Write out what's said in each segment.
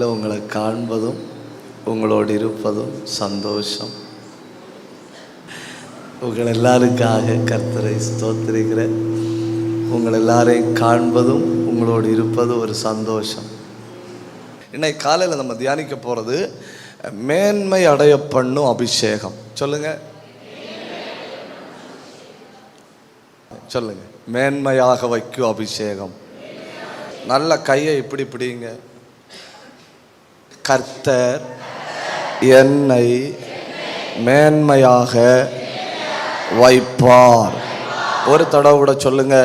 காலையில் உங்களை காண்பதும் உங்களோடு இருப்பதும் சந்தோஷம். உங்கள் எல்லாருக்காக கர்த்தரை ஸ்தோத்திரிக்கிறேன். உங்கள் எல்லாரையும் காண்பதும் உங்களோடு இருப்பது ஒரு சந்தோஷம். இன்னைக்கு காலையில் நம்ம தியானிக்க போகிறது மேன்மை அடைய பண்ணும் அபிஷேகம். சொல்லுங்க. சொல்லுங்கள் மேன்மையாக வைக்கும் அபிஷேகம். நல்ல கையை இப்படி பிடிங்க. கர்த்தர் என்னை மேன்மையாக வைப்பார். ஒரு தடவை கூட சொல்லுங்க.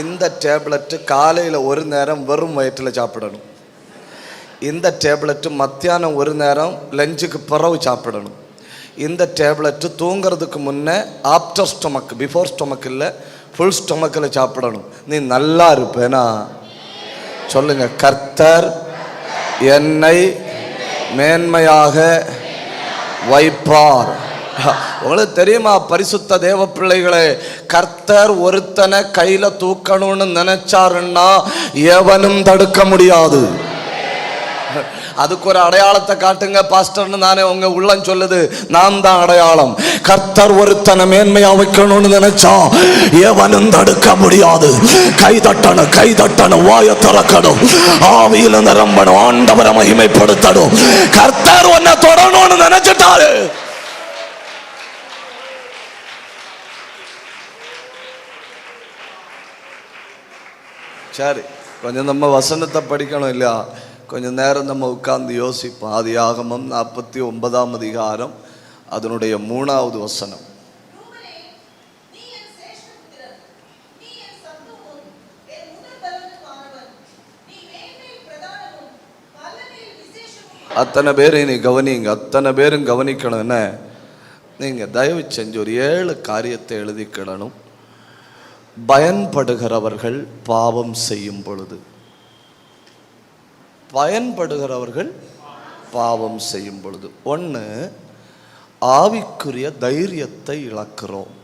இந்த டேப்லெட்டு காலையில் ஒரு நேரம் வெறும் வயிற்றில் சாப்பிடணும். இந்த டேப்லெட்டு மத்தியானம் ஒரு நேரம் லஞ்சுக்கு பிறகு சாப்பிடணும். இந்த டேப்லெட்டு தூங்குறதுக்கு முன்னே ஆப்டர் ஸ்டொமக் பிஃபோர் ஸ்டொமக் இல்லை ஃபுல் ஸ்டொமக்கில் சாப்பிடணும். நீ நல்லா இருப்பேனா? சொல்லுங்க. கர்த்தர் என்னை மேன்மையாக வைப்பார். உங்களுக்கு தெரியுமா பரிசுத்த தேவ பிள்ளைகளே கர்த்தர் ஒருத்தனை கையில தூக்கணும்னு நினைச்சாருன்னா எவனும் தடுக்க முடியாது. அதுக்கு ஒரு அடையாளத்தை காட்டுங்க பாஸ்டர்னு நானே உங்க உள்ளம் சொல்லுது. நான் தான் அடையாளம். கர்த்தர் ஒருத்தனை மேன்மையா வைக்கணும்னு நினைச்சா எவனும் தடுக்க முடியாது. கை தட்டணும் கை தட்டணும் வாய திறக்கணும் ஆவியில நிரம்பணும் ஆண்டவரை மகிமைப்படுத்தணும். கர்த்தர் உன்னை தொடணும்னு நினைச்சிட்டாரு. சரி கொஞ்சம் நம்ம வசனத்தை படிக்கணும் இல்லையா? கொஞ்சம் நேரம் நம்ம உட்கார்ந்து யோசிப்போம். ஆதி ஆகமம் நாற்பத்தி ஒன்பதாம் அதிகாரம் அதனுடைய மூணாவது வசனம். அத்தனை பேரும் நீ கவனிங்க. அத்தனை பேரும் கவனிக்கணும். என்ன? நீங்கள் தயவு செஞ்சு ஒரு ஏழு காரியத்தை எழுதிக்கிடணும் பயன்படுகிறவர்கள் பாவம் செய்யும் பொழுது. பயன்படுகிறவர்கள் பாவம் செய்யும் பொழுது. ஒன்று ஆவிக்குரிய தைரியத்தை இழக்கிறோம்.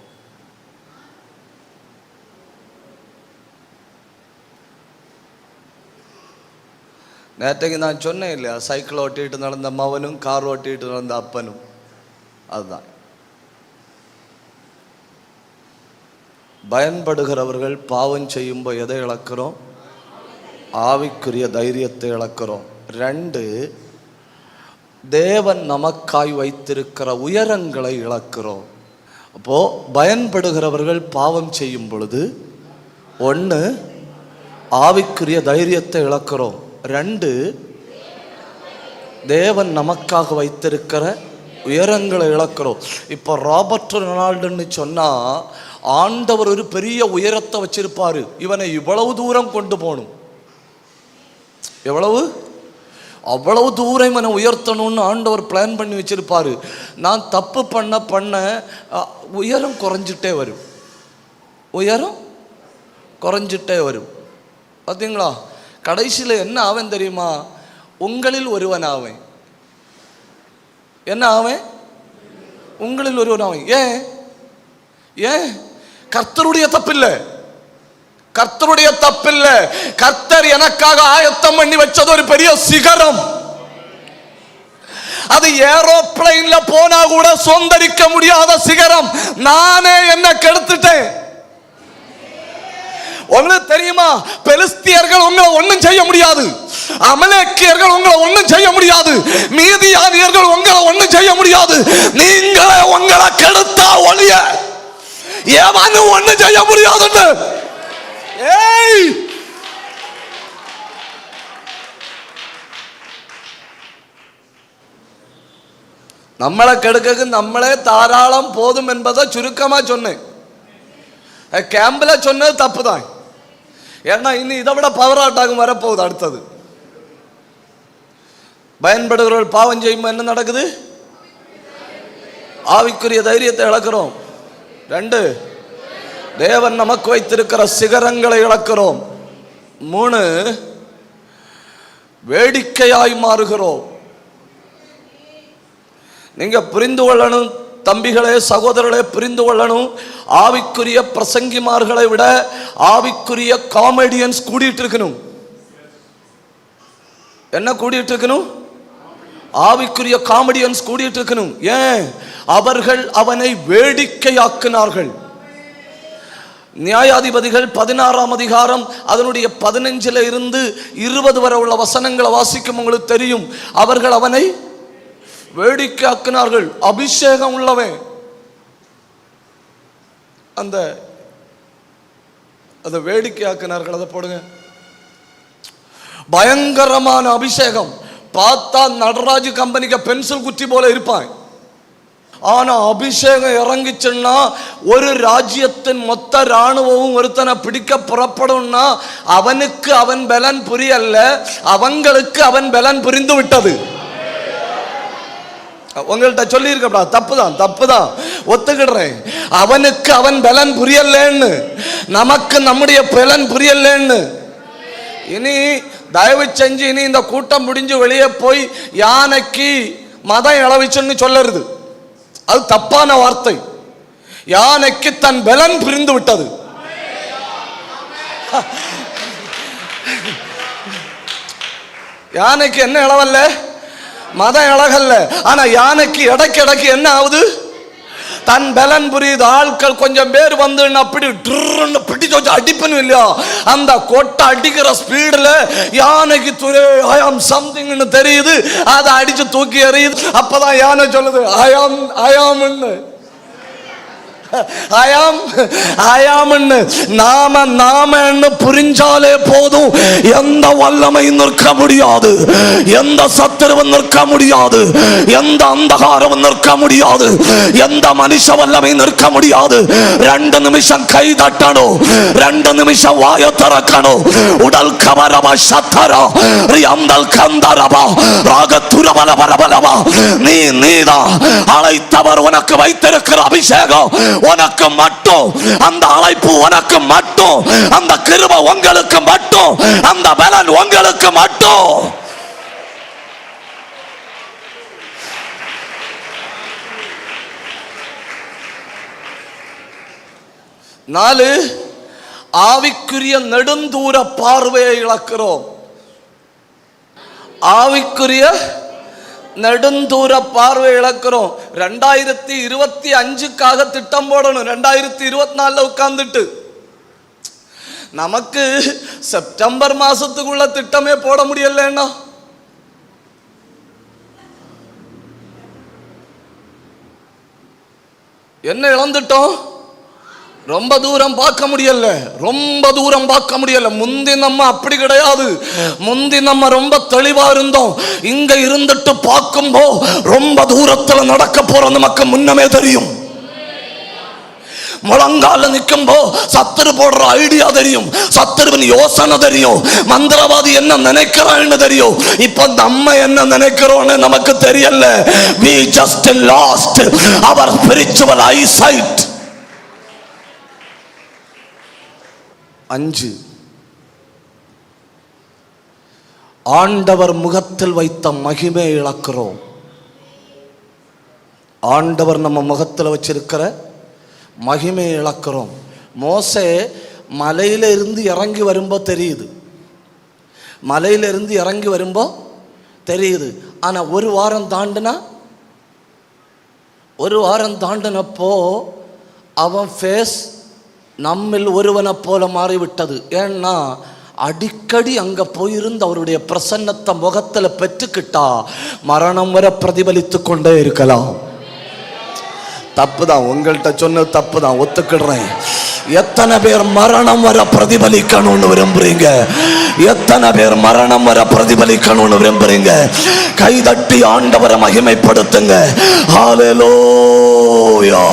நேற்றைக்கு நான் சொன்னேன் இல்லையா சைக்கிள் ஓட்டிட்டு நடந்த மவனும் கார் ஓட்டிட்டு நடந்த அப்பனும். அதுதான். பயன்படுகிறவர்கள் பாவம் செய்யும்போது எதை இழக்கிறோம்? ஆவிக்குரிய தைரியத்தை இழக்கிறோம். ரெண்டு தேவன் நமக்காய் வைத்திருக்கிற உயரங்களை இழக்கிறோம். அப்போ பயன்படுகிறவர்கள் பாவம் செய்யும் பொழுது ஒன்று ஆவிக்குரிய தைரியத்தை இழக்கிறோம். ரெண்டு தேவன் நமக்காக வைத்திருக்கிற உயரங்களை இழக்கிறோம். இப்போ ராபர்ட் ரொனால்டுன்னு சொன்னால் ஆண்டவர் ஒரு பெரிய உயரத்தை வச்சிருப்பார். இவனை இவ்வளவு தூரம் கொண்டு போகணும். எவ்வளவு? அவ்வளவு தூரம் என்னை உயர்த்தணும்னு ஆண்டவர் பிளான் பண்ணி வச்சுருப்பார். நான் தப்பு பண்ண பண்ண உயரம் குறைஞ்சிட்டே வரும். உயரம் குறைஞ்சிட்டே வரும். பார்த்தீங்களா கடைசியில் என்ன ஆவேன் தெரியுமா? உங்களில் ஒருவன் ஆவேன். என்ன ஆவேன்? உங்களில் ஒருவன் ஆவேன். ஏன்? ஏன்? கர்த்தருடைய தப்பில்லை. கர்த்தருடைய தப்பில்ல. கர்த்தர் எனக்காக ஆயத்தம் பண்ணி வச்சது ஒரு பெரிய சிகரம். அது ஏரோப்ளைன்ல போனா கூட சொந்தரிக்க முடியாத சிகரம். நானே என்ன கெடுத்துட்டேன். உங்களுக்கு தெரியுமா? பெலிஸ்தியர்கள் உங்களை ஒண்ணும் செய்ய முடியாது. அமலேக்கியர்கள் உங்களை ஒண்ணும் செய்ய முடியாது. மீதியானியர்கள் உங்களை ஒண்ணும் செய்ய முடியாது. நீங்களே உங்களை கெடுத்தா ஒழிய. எவனும் ஒண்ணும் செய்ய முடியாதுன்னு. ஏய் നമ്മളെ കെടുക്കക്ക് നമ്മളെ ധാരാളം പോതും என்பதை சுருக்கமா சொன்னேன் கேம்பில் சொன்னது தப்பு தான் ஏன்னா இனி இதை விட பவர் ஆட்டாகும் வரப்போகுது அடுத்தது பயன்படுகிறவர்கள் பாவம் செய்யும்போது என்ன நடக்குது ஆவிக்குரிய தைரியத்தை இழக்கிறோம் ரெண்டு தேவன் நமக்கு வைத்திருக்கிற சிகரங்களை இழக்கிறோம். மூணு வேடிக்கையாய் மாறுகிறோம். நீங்க புரிந்து கொள்ளணும் தம்பிகளே சகோதரர்களே புரிந்து கொள்ளணும். ஆவிக்குரிய பிரசங்கிமார்களை விட ஆவிக்குரிய காமெடியன்ஸ் கூடிட்டு இருக்கணும் என்ன கூடிட்டு இருக்கணும் ஆவிக்குரிய காமெடியன்ஸ் கூடிட்டு இருக்கணும் ஏன்? அவர்கள் அவனை வேடிக்கையாக்கினார்கள். நியாயாதிபதிகள் பதினாறாம் அதிகாரம் அதனுடைய பதினஞ்சில் இருந்து இருபது வரை உள்ள வசனங்களை வாசிக்கும் உங்களுக்கு தெரியும். அவர்கள் அவனை வேடிக்கையாக்கினார்கள். அபிஷேகம் உள்ளவன். அந்த அதை வேடிக்கையாக்கினார்கள். அதை போடுங்க. பயங்கரமான அபிஷேகம். பார்த்தா நடராஜ் கம்பெனிக்கு பென்சில் குத்தி போல இருப்பான். ஆனால் அபிஷேகம் இறங்கிச்சுன்னா ஒரு ராஜ்யத்தின் மொத்த ராணுவமும் ஒருத்தனை பிடிக்க புறப்படும்னா அவனுக்கு அவன் பலன் புரியல்ல அவங்களுக்கு அவன் பலன் புரிந்து விட்டது. உங்கள்கிட்ட சொல்லியிருக்கப்படா தப்பு தான் தப்பு தான் ஒத்துக்கிடுறேன். அவனுக்கு அவன் பலன் புரியலன்னு. நமக்கு நம்முடைய பலன் புரியலன்னு. இனி தயவு செஞ்சு இனி இந்த கூட்டம் முடிஞ்சு வெளியே போய் யானைக்கு மதம் இளவிச்சுன்னு சொல்லருது. அது தப்பான வார்த்தை. யானைக்கு தன் பலன் புரிந்து விட்டது. யானைக்கு என்ன இளவல்ல? மதம் இழகல்ல ஆனா யானைக்கு இடக்கு இடக்கு என்ன ஆகுது? தன் பலன் புரியுது. ஆட்கள் கொஞ்சம் பேர் வந்து அப்படி ட்ருன்னு பிடிச்சு வச்சு அடிப்பணும் இல்லையா? அந்த கொட்டை அடிக்கிற ஸ்பீடில் யானைக்கு துரே ஐ ஆம் சம்திங்னு தெரியுது. அதை அடித்து தூக்கி எறியுது. அப்பதான் யானை சொல்லுது ஐ ஆம் ஐ ஆம்னு அயாம் அயாம்னு நாம நாமன்னு புரிஞ்சாலே போதும் எந்த வல்லமை நிற்க முடியாது எந்த சத்துருவும் நிற்க முடியாது எந்த அந்தகாரம் நிற்க முடியாது எந்த மனுஷ வல்லமை நிற்க முடியாது ரெண்டு நிமிஷம் கை தட்டணும் ரெண்டு நிமிஷம் வாய திறக்கணும் உடல் கவரவ சத்தரா அந்தல் கந்தரவா ராகத்துர பல பரபலவா நீ நீதான் அழைத்தவர் உனக்கு வைத்திருக்கிற அபிஷேகம் உனக்கு மட்டும் அந்த அழைப்பு உனக்கு மட்டும் அந்த கிருப உங்களுக்கு மட்டும் அந்த பலன் உங்களுக்கு மட்டும். நாலு ஆவிக்குரிய நெடுந்தூர பார்வையை இழக்கிறோம். ஆவிக்குரிய நெடுந்தூர பார்வை இழக்கிறோம். ரெண்டாயிரத்தி இருபத்தி அஞ்சுக்காக திட்டம் போடணும். ரெண்டாயிரத்தி இருபத்தி நாலில் உட்கார்ந்துட்டு. நமக்கு செப்டம்பர் மாசத்துக்குள்ள திட்டமே போட முடியலன்னா? என்ன இழந்துட்டோம்? ரொம்ப தூரம் பார்க்க முடியல. ரொம்ப தூரம் பார்க்க முடியல. முந்தி நம்ம அப்படி கிடையாது. முந்தி நம்ம ரொம்ப தெளிவா இருந்தோம். இங்க இருந்துட்டு பார்க்கும்போ ரொம்ப தூரத்துல நடக்க போற நமக்கு முன்னமே தெரியும். முழங்கால நிற்கும்போ சத்துரு போடுற ஐடியா தெரியும். சத்துருவின் யோசனை தெரியும். மந்திரவாதி என்ன நினைக்கிறான்னு தெரியும். இப்ப நம்ம என்ன நினைக்கிறோம்னு நமக்கு தெரியல. We just lost our spiritual eyesight. அஞ்சு. ஆண்டவர் முகத்தில் வைத்த மகிமை இழக்கிறோம். ஆண்டவர் நம்ம முகத்தில் வச்சிருக்கிற மகிமை இழக்கிறோம். மோசே மலையில இருந்து இறங்கி வரும்போ தெரியுது. மலையில இருந்து இறங்கி வரும்போ தெரியுது. ஆனா ஒரு வாரம் தாண்டினா ஒரு வாரம் தாண்டினப்போ அவன் ஃபேஸ் நம்மில் ஒருவனை போல மாறிவிட்டது. ஏன்னா அடிக்கடி அங்க போயிருந்து அவருடைய பிரசன்னத்தை முகத்தில் பெற்றுக்கிட்டா மரணம் வரை பிரதிபலித்து கொண்டே இருக்கலாம். தப்பு தான் உங்கள்கிட்ட சொன்னது தப்பு தான் ஒத்துக்கிடுறேன். எத்தனை பேர் மரணம் வர பிரதிபலிக்கணும்னு விரும்புறீங்க? எத்தனை பேர் மரணம் வர பிரதிபலிக்கணும்னு விரும்புறீங்க? கைதட்டி ஆண்டவரை மகிமைப்படுத்துங்க. ஹாலேலோயா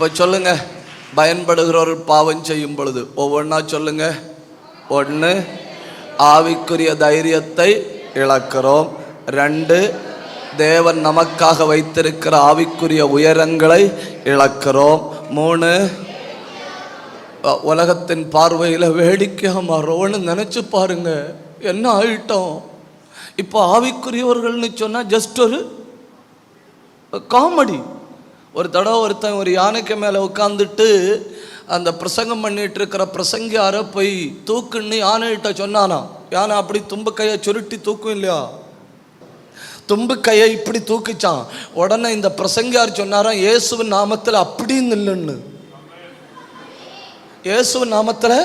இப்போ சொல்லுங்க. பயன்படுகிறவர்கள் பாவம் செய்யும் பொழுது. ஒவ்வொன்றா சொல்லுங்க. ஒன்று ஆவிக்குரிய தைரியத்தை இழக்கிறோம். ரெண்டு தேவன் நமக்காக வைத்திருக்கிற ஆவிக்குரிய உயரங்களை இழக்கிறோம். மூணு உலகத்தின் பார்வையில் வேடிக்கையாக மாறோன்னு நினச்சி பாருங்க. என்ன ஆயிட்டோம்? இப்போ ஆவிக்குரியவர்கள்னு சொன்னால் ஜஸ்ட் ஒரு காமெடி. ஒரு தடவை ஒருத்தன் ஒரு யானைக்கு மேலே உட்காந்துட்டு அந்த பிரசங்கம் பண்ணிட்டு இருக்கிற பிரசங்கியாரை போய் தூக்குன்னு யானைகிட்ட சொன்னானா யானை அப்படி தும்பு கையை சுருட்டி தூக்கும் இல்லையா? தும்பு கையை இப்படி தூக்கிச்சான். உடனே இந்த பிரசங்கியார் சொன்னாராம் இயேசுவின் நாமத்தில் அப்படி நில்லுன்னு. இயேசுவின் நாமத்தில்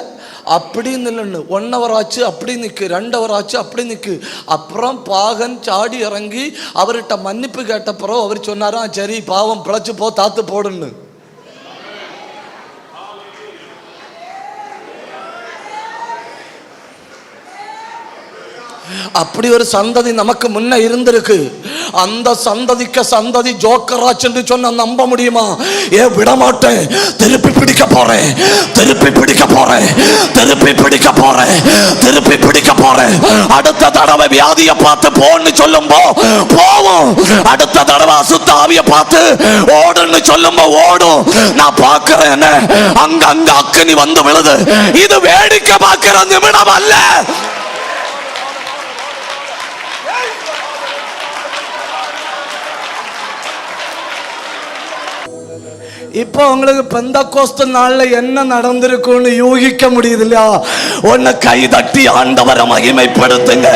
அப்படின்னு நில்லுன்னு ஒன் ஹவர் ஆச்சு அப்படி நிற்கு ரெண்டு ஹவர் ஆச்சு அப்படி நிற்கு அப்புறம் பாகன் சாடி இறங்கி அவர்கிட்ட மன்னிப்பு கேட்டப்புறம் அவர் சொன்னாராம் சரி பாவம் பிழைச்சி போ தாத்து போடுன்னு. அப்படி ஒரு சந்ததி நமக்கு முன்ன இருந்திருக்கு. அந்த சந்ததிக்க சந்ததி ஜோக்கராச் என்று சொன்ன நம்ப முடியுமா? ஏ விட மாட்டேன் திருப்பி பிடிக்க போறேன். திருப்பி பிடிக்க போறேன். திருப்பி பிடிக்க போறேன். திருப்பி பிடிக்க போறேன். அடுத்த தடவை வியாதியை பார்த்து போன்னு சொல்லும்போ போவோம். அடுத்த தடவை அசுத்த ஆவிய பார்த்து ஓடுன்னு சொல்லும்போ ஓடும். நான் பார்க்கிறேன் அங்க அங்க அக்கனி வந்து விழுது. இது வேடிக்கை பார்க்கிற நிமிடம் அல்ல. இப்போ உங்களுக்கு பெந்த கோஸ்த நாளில் என்ன நடந்திருக்கும்னு யூகிக்க முடியுது இல்லையா உன்னை கை தட்டி ஆண்டவரை மகிமைப்படுத்துங்க.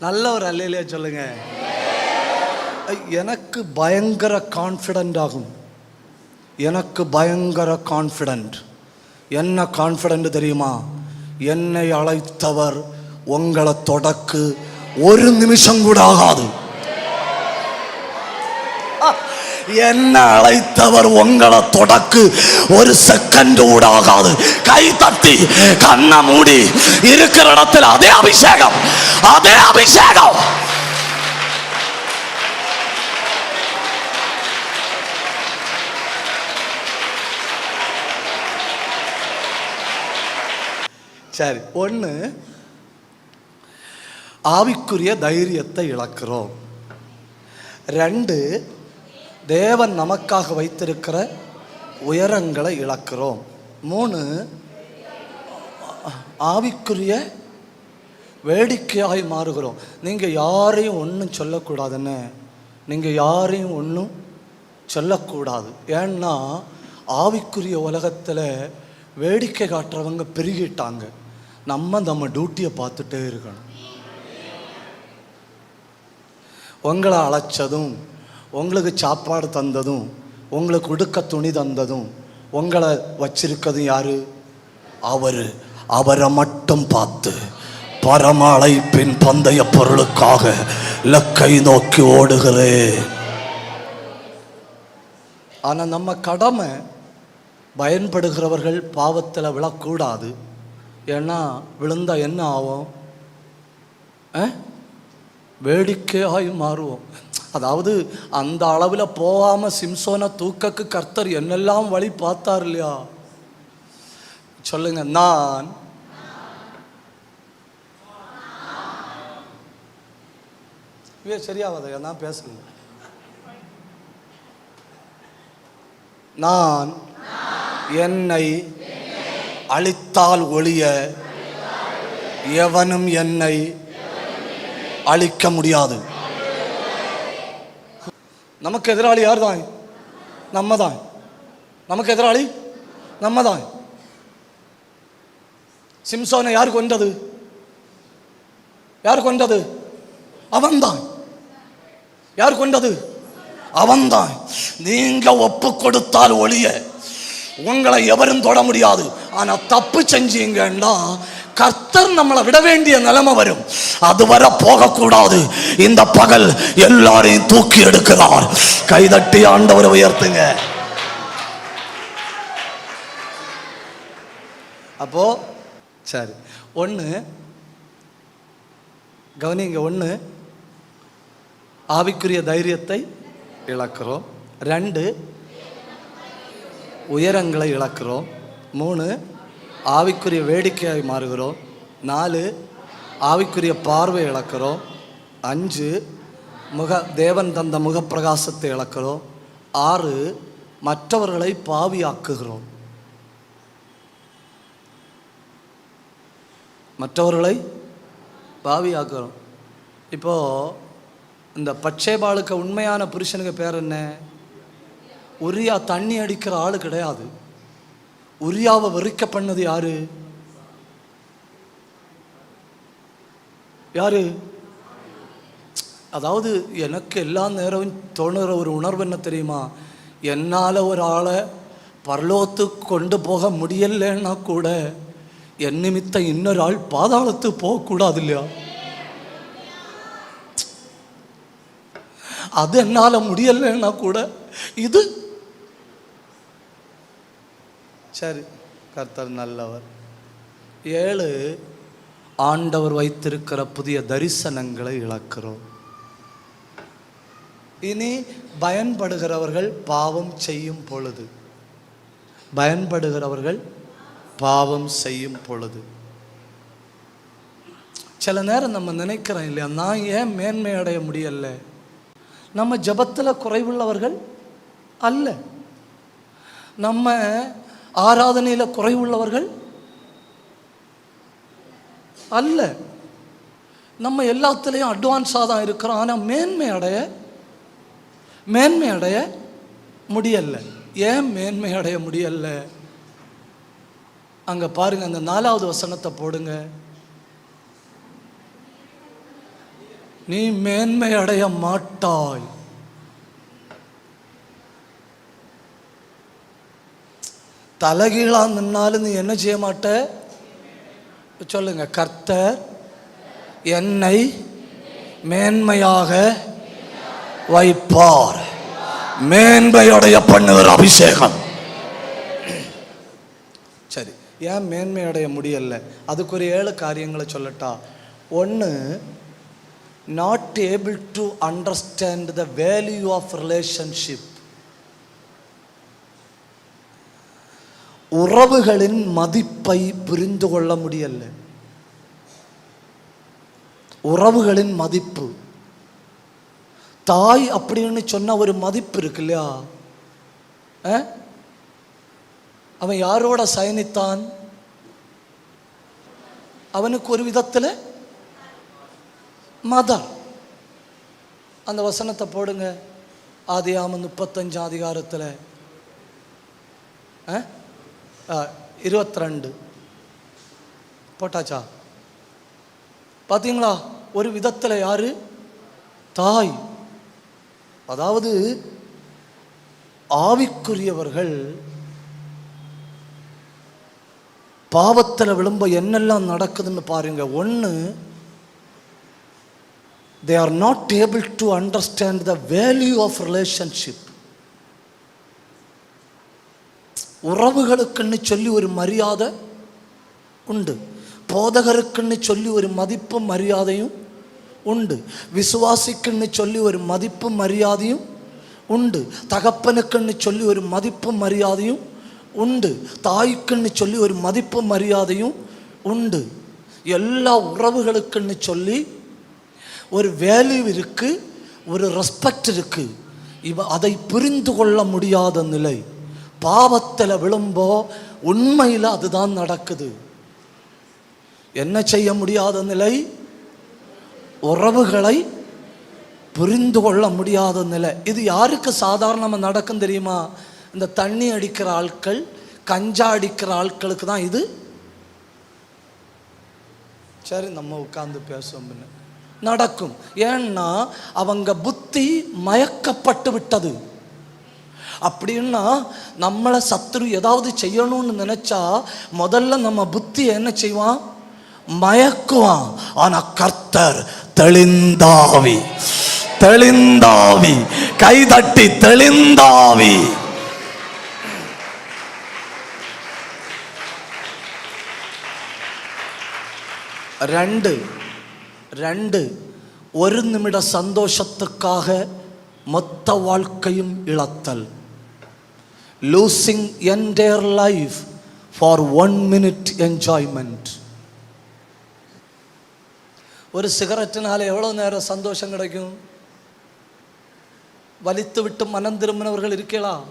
நல்ல ஒரு அல்லையிலே சொல்லுங்க. ஐ, எனக்கு பயங்கர கான்ஃபிடென்ட் ஆகும். எனக்கு பயங்கர கான்ஃபிடென்ட் என்ன கான்ஃபிடென்ட் தெரியுமா? என்னை அழைத்தவர் உங்களை தொடக்கு ஒரு நிமிஷம் கூட ஆகாது. என்ன அழைத்தவர் உங்களை தொடக்கு ஒரு செகண்ட் கூட ஆகாது. கை தட்டி கண்ணை மூடி இருக்கிற இடத்துல அதே அபிஷேகம் அதே அபிஷேகம். சரி ஒன்று ஆவிக்குரிய தைரியத்தை இழக்கிறோம். ரெண்டு தேவன் நமக்காக வைத்திருக்கிற உயரங்களை இழக்கிறோம். மூணு ஆவிக்குரிய வேடிக்கையாய் மாறுகிறோம். நீங்கள் யாரையும் ஒன்றும் சொல்லக்கூடாதுன்னு நீங்கள் யாரையும் ஒன்றும் சொல்லக்கூடாது. ஏன்னா ஆவிக்குரிய உலகத்தில் வேடிக்கை காட்டுறவங்க பெருகிட்டாங்க. நம்ம நம்ம டியூட்டியை பார்த்துட்டே இருக்கணும். உங்களை அழைச்சதும் உங்களுக்கு சாப்பாடு தந்ததும் உங்களுக்கு உடுக்க துணி தந்ததும் உங்களை வச்சிருக்கதும் யாரு? அவர். அவரை மட்டும் பார்த்து பரம அழைப்பின் பந்தய பொருளுக்காக லக்கை நோக்கி ஓடுகிறேன். ஆனால் நம்ம கடமை பயன்படுகிறவர்கள் பாவத்தில் விழக்கூடாது. ஏன்னா விழுந்தா என்ன ஆகும்? ஆ? வேடிக்கையாய் மாறுவோம். அதாவது அந்த அளவில் போகாமல் சிம்சோனை தூக்கக்கு கர்த்தர் என்னெல்லாம் வழி பார்த்தார் இல்லையா? சொல்லுங்க நான் இவே சரியாவதையா நான் பேசுங்க. நான் என்னை அழித்தால் ஒழிய எவனும் என்னை அழிக்க முடியாது. நமக்கு எதிராளி யார் தான் நம்ம தான் நமக்கு எதிராளி நம்ம தான் சிம்சோனை யார் கொண்டது யார் கொண்டது அவன்தான். யார் கொண்டது அவன்தான். நீங்க ஒப்பு கொடுத்தால் ஒழிய உங்களை எவரும் தொட முடியாது. ஆனா தப்பு செஞ்சீங்கன்னா கர்த்தர் நம்மளை விட வேண்டிய நிலைமை வரும். அதுவரை போகக்கூடாது. இந்த பகல் எல்லாரையும் தூக்கி எடுக்கிறார். கைதட்டி ஆண்டவரை உயர்த்துங்க. அப்போ சரி. ஒன்று கவனிங்க ஒன்று ஆவிக்குரிய தைரியத்தை இழக்கிறோம். ரெண்டு உயரங்களை இழக்கிறோம். மூணு ஆவிக்குரிய வேடிக்கையாய் மாறுகிறோம். நாலு ஆவிக்குரிய பார்வை இழக்கிறோம். அஞ்சு முக தேவன் தந்த முகப்பிரகாசத்தை இழக்கிறோம். ஆறு மற்றவர்களை பாவியாக்குகிறோம். மற்றவர்களை பாவியாக்குகிறோம். இப்போ இந்த பட்சேபாளுக்கு உண்மையான புருஷனுக்கு பேர் என்ன? உரியா தண்ணி அடிக்கிற ஆள் கிடையாது. உரியாவை வெறுக்க பண்ணது யாரு? யாரு? அதாவது எனக்கு எல்லா நேரமும் தோணுற ஒரு உணர்வு என்ன தெரியுமா? என்னால் ஒரு ஆளை பரலோகத்துக்கு கொண்டு போக முடியலைன்னா கூட என் நிமித்தம் இன்னொரு ஆள் பாதாளத்துக்கு போகக்கூடாது இல்லையா? அது என்னால் முடியலைன்னா கூட இது சரி கர்த்தர் நல்லவர். ஏழு ஆண்டவர் வைத்திருக்கிற புதிய தரிசனங்களை இழக்கிறோம். இனி பயன்படுகிறவர்கள் பாவம் செய்யும் பொழுது. பயன்படுகிறவர்கள் பாவம் செய்யும் பொழுது. சில நேரம் நம்ம நினைக்கிறோம் இல்லையா நான் ஏன் மேன்மை அடைய முடியல? நம்ம ஜபத்தில் குறைவுள்ளவர்கள் அல்ல. நம்ம ஆராதனையில் குறைவுள்ளவர்கள்? அல்ல. நம்ம எல்லாத்துலேயும் அட்வான்ஸாக தான் இருக்கிறோம். ஆனால் மேன்மை அடைய மேன்மை அடைய முடியலை ஏன் மேன்மை அடைய முடியலை அங்கே பாருங்க அந்த நாலாவது வசனத்தை போடுங்க. நீ மேன்மை அடைய மாட்டாய். தலைகீழாக நின்னாலும் நீ என்ன செய்ய மாட்ட? சொல்லுங்க கர்த்தர் என்னை மேன்மையாக வைப்பார். மேன்மையுடைய பண்ணுகிற அபிஷேகம். சரி ஏன் மேன்மையுடைய முடியலை முடியல அதுக்கு ஒரு ஏழு காரியங்களை சொல்லட்டா. ஒன்று not able to understand the value of relationship உறவுகளின் மதிப்பை புரிந்து கொள்ள முடியல. உறவுகளின் மதிப்பு. தாய் அப்படின்னு சொன்ன ஒரு மதிப்பு இருக்கு இல்லையா ஆ? அவன் யாரோட சயனித்தான்? அவனுக்கு ஒரு விதத்தில் மதர். அந்த வசனத்தை போடுங்க. ஆதியாம முப்பத்தஞ்சாம் அதிகாரத்தில். ஆ? ரெண்டு போட்டாச்சா பார்த்தீங்களா ஒரு விதத்தில் யாரு தாய் அதாவது ஆவிக்குரியவர்கள் பாவத்தில் விழும்ப என்னெல்லாம் நடக்குதுன்னு பாருங்க ஒன்று they are not able to understand the value of relationship உறவுகளுக்குன்னு சொல்லி ஒரு மரியாதை உண்டு. போதகருக்குன்னு சொல்லி ஒரு மதிப்பு மரியாதையும் உண்டு. விசுவாசிக்குன்னு சொல்லி ஒரு மதிப்பு மரியாதையும் உண்டு. தகப்பனுக்குன்னு சொல்லி ஒரு மதிப்பு மரியாதையும் உண்டு. தாய்க்குன்னு சொல்லி ஒரு மதிப்பு மரியாதையும் உண்டு. எல்லா உறவுகளுக்குன்னு சொல்லி ஒரு வேல்யூ இருக்கு ஒரு ரெஸ்பெக்ட் இருக்கு. இவ அதை புரிந்து கொள்ள முடியாத நிலை. பாவத்தில் விழும்போ உண்மையில் அதுதான் நடக்குது. என்ன செய்ய முடியாத நிலை? உறவுகளை புரிந்து கொள்ள முடியாத நிலை. இது யாருக்கு சாதாரணமாக நடக்கும் தெரியுமா? இந்த தண்ணி அடிக்கிற ஆட்கள் கஞ்சா அடிக்கிற ஆட்களுக்கு தான் இது. சரி நம்ம உட்காந்து பேசுவோம் நடக்கும். ஏன்னா அவங்க புத்தி மயக்கப்பட்டு விட்டது. அப்படின்னா நம்மளை சத்துரு ஏதாவது செய்யணும்னு நினைச்சா முதல்ல நம்ம புத்தி என்ன செய்வான் மயக்குவான் ஆனா கர்த்தர் தெளிந்தாவி தெளிந்தாவி கைதட்டி தெளிந்தாவி രണ്ട് രണ്ട് ஒரு நிமிட சந்தோஷத்துக்காக மொத்த வாழ்க்கையும் இழத்தல் Losing entire life for one minute enjoyment ஒரு சிகரெட்டினால் எவ்வளோ நேரம் சந்தோஷம் கிடைக்கும் வலித்து விட்டு மனம் திரும்பினவர்கள் இருக்கலாம்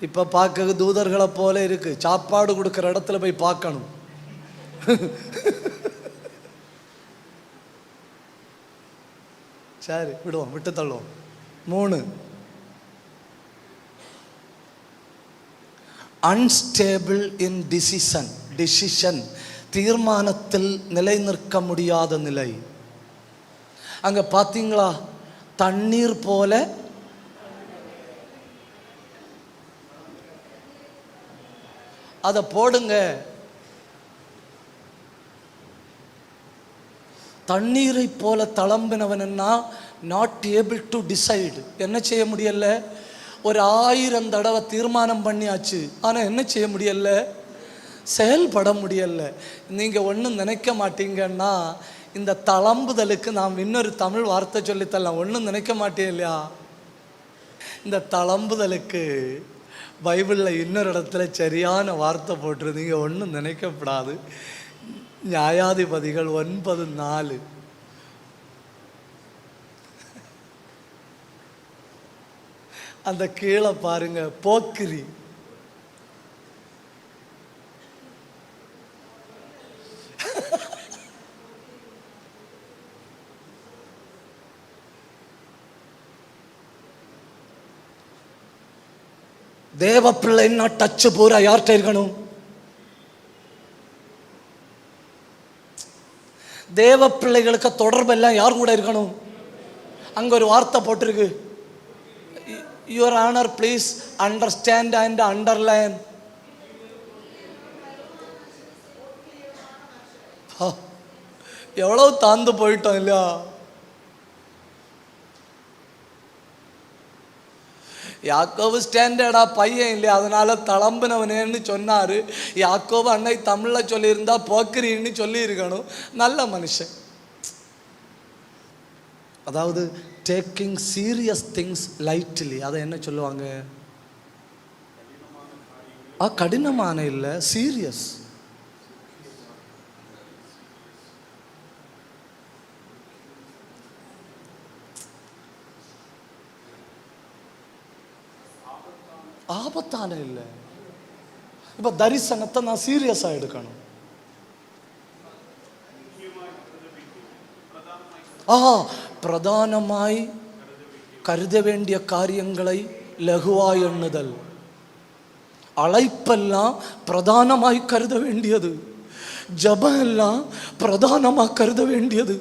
இப்போ பார்க்க தூதர்களை போல இருக்கு சாப்பாடு கொடுக்குற இடத்துல போய் பார்க்கணும் சரி விடுவோம் விட்டு தள்ளுவோம் மூணு அன்ஸ்டேபிள் இன் டிசிஷன் டிசிஷன் தீர்மானத்தில் நிலை நிற்க முடியாத நிலை அங்க பார்த்தீங்களா தண்ணீர் போல அதை போடுங்க தண்ணீரை போல தளம்பினவனா நாட் ஏபிள் டு டிசைடு என்ன செய்ய முடியல? ஒரு ஆயிரம் தடவை தீர்மானம் பண்ணியாச்சு. ஆனால் என்ன செய்ய முடியல? செயல்பட முடியல. நீங்கள் ஒன்றும் நினைக்க மாட்டீங்கன்னா இந்த தளம்புதலுக்கு நாம் இன்னொரு தமிழ் வார்த்தை சொல்லித்தரலாம் ஒன்றும் நினைக்க மாட்டேன் இல்லையா? இந்த தளம்புதலுக்கு பைபிளில் இன்னொரு இடத்துல சரியான வார்த்தை போட்டிருந்தீங்க. ஒன்றும் நினைக்கப்படாது. நியாயாதிபதிகள் ஒன்பது நாலு. அந்த கீழே பாருங்க போக்கிரி. தேவ பிள்ளைன்னா டச்சு பூரா யார்கிட்ட இருக்கணும்? தேவ பிள்ளைகளுக்கு தொடர்பெல்லாம் யார் கூட இருக்கணும்? அங்கே ஒரு வார்த்தை போட்டிருக்கு. Your honour please understand and underline எவ்வளோ தாழ்ந்து போயிட்டோம் இல்லையா? யாக்கோவு ஸ்டாண்டர்டா பையன் இல்லையா? அதனால் தளம்புனவனேன்னு சொன்னார். யாக்கோவு அன்னை தமிழில் சொல்லியிருந்தா போக்கிரின்னு சொல்லியிருக்கணும். நல்ல மனுஷன். அதாவது டேக்கிங் சீரியஸ் திங்ஸ் லைட்லி அதை என்ன சொல்லுவாங்க? ஆ கடினமான இல்லை சீரியஸ் ஆபத்தான இல்லை. இப்போ தரிசனத்தை நான் சீரியஸாக எடுக்கணும். ஆ பிரதானமாய் கருத வேண்டிய காரியங்களை லகுவாய் எண்ணுதல். அழைப்பெல்லாம் பிரதானமாய் கருத வேண்டியது. ஜபம் எல்லாம் பிரதானமாக கருத வேண்டியது.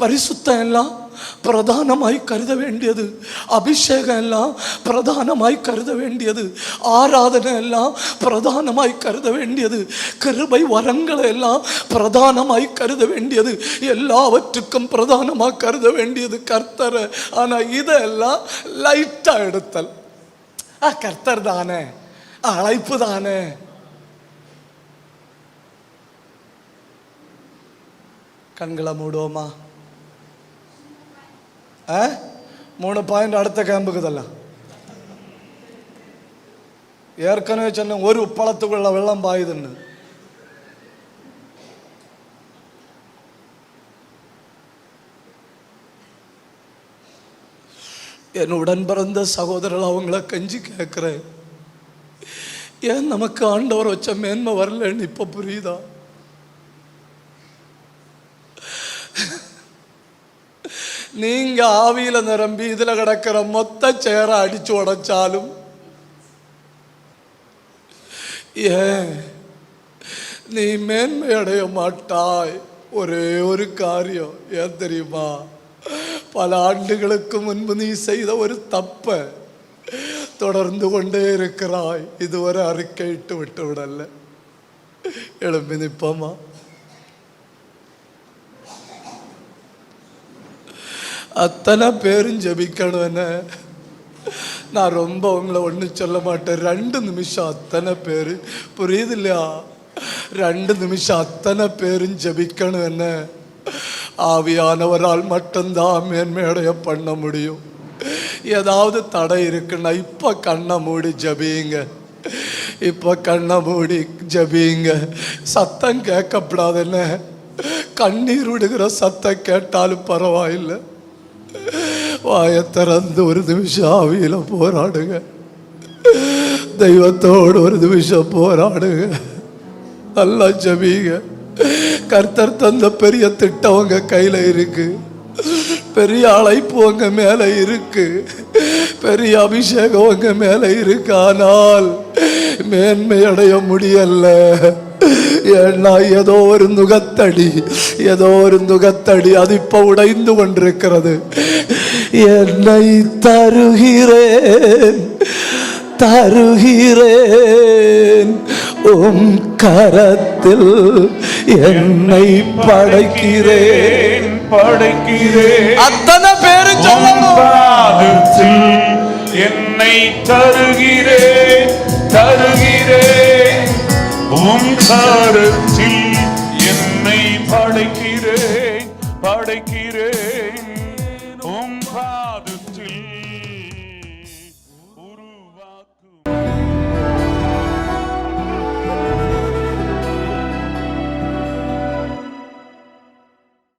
பரிசுத்தம் எல்லாம் பிரதானமாய் கருத வேண்டியது. அபிஷேகம் எல்லாம் பிரதானமாய் கருத வேண்டியது. ஆராதனை எல்லாம் பிரதானமாய் கருத வேண்டியது. கிருபை வரங்களை எல்லாம் பிரதானமாய் கருத வேண்டியது. எல்லாவற்றுக்கும் பிரதானமாக கருத வேண்டியது கர்த்தரை. ஆனால் இதெல்லாம் லைட்டாக எடுத்தல். ஆ கர்த்தர் தானே. அழைப்பு தானே. கண்களை மூடுவோமா? ஆ மூணு பாயிண்ட் அடுத்த கேம்புக்கு தரலாம் ஏற்கனவே சொன்ன ஒரு உப்பளத்துக்குள்ள வெள்ளம் பாயுதுன்னு என் உடன் பிறந்த சகோதரர்கள் அவங்கள கஞ்சி கேட்குறேன் ஏன் நமக்கு ஆண்டவர் வச்ச மேன்மை வரலன்னு இப்போ புரியுதா நீங்க ஆவியில நிரம்பி இதுல கிடக்கிற மொத்த சேரை அடிச்சு உடைச்சாலும் ஏன் நீ மேன்மை அடைய மாட்டாய்? ஒரே ஒரு காரியம் ஏன் தெரியுமா? பல ஆண்டுகளுக்கு முன்பு நீ செய்த ஒரு தப்ப தொடர்ந்து கொண்டே இருக்கிறாய். இதுவரை அறிக்கையிட்டு விட்டு விடல. எழும்பி நிப்போமா? அத்தனை பேரும் ஜபிக்கணும் என்ன நான் ரொம்ப உங்களை ஒன்றும் சொல்ல மாட்டேன். ரெண்டு நிமிஷம் அத்தனை பேர். புரியுது இல்லையா ரெண்டு நிமிஷம் அத்தனை பேரும் ஜபிக்கணும் என்ன ஆவியானவரால் மட்டும்தான் மேன்மையடைய பண்ண முடியும். ஏதாவது தடை இருக்குன்னா இப்போ கண்ணை மூடி ஜபியுங்க இப்போ கண்ணை மூடி ஜபியுங்க சத்தம் கேட்கப்படாதுன்னு. கண்ணீர் விடுகிற சத்தம் கேட்டாலும் பரவாயில்லை. வாயை திறந்து ஒரு நிமிஷம் ஆவியில போராடுங்க. தெய்வத்தோடு ஒரு நிமிஷம் போராடுங்க. நல்லா ஜபிங்க. கர்த்தர் தந்த பெரிய திட்டம் உங்க இருக்கு. பெரிய அழைப்பு உங்க மேல இருக்கு. பெரிய அபிஷேகம் உங்க மேல இருக்கு. ஆனால் மேன்மை அடைய முடியல. ஏதோ ஒரு நுகத்தடி ஏதோ ஒரு நுகத்தடி அது இப்ப உடைந்து கொண்டிருக்கிறது. என்னை தருகிறேன் தருகிறேன். உம் கரத்தில் என்னை படைக்கிறேன். படைக்கிறேன். அத்தனை பேரு சொல்லணும். என்னை தருகிறேன் தருகிறேன். உன் கரத்தில் என்னை படைக்கிறேன் படைக்கிறேன்.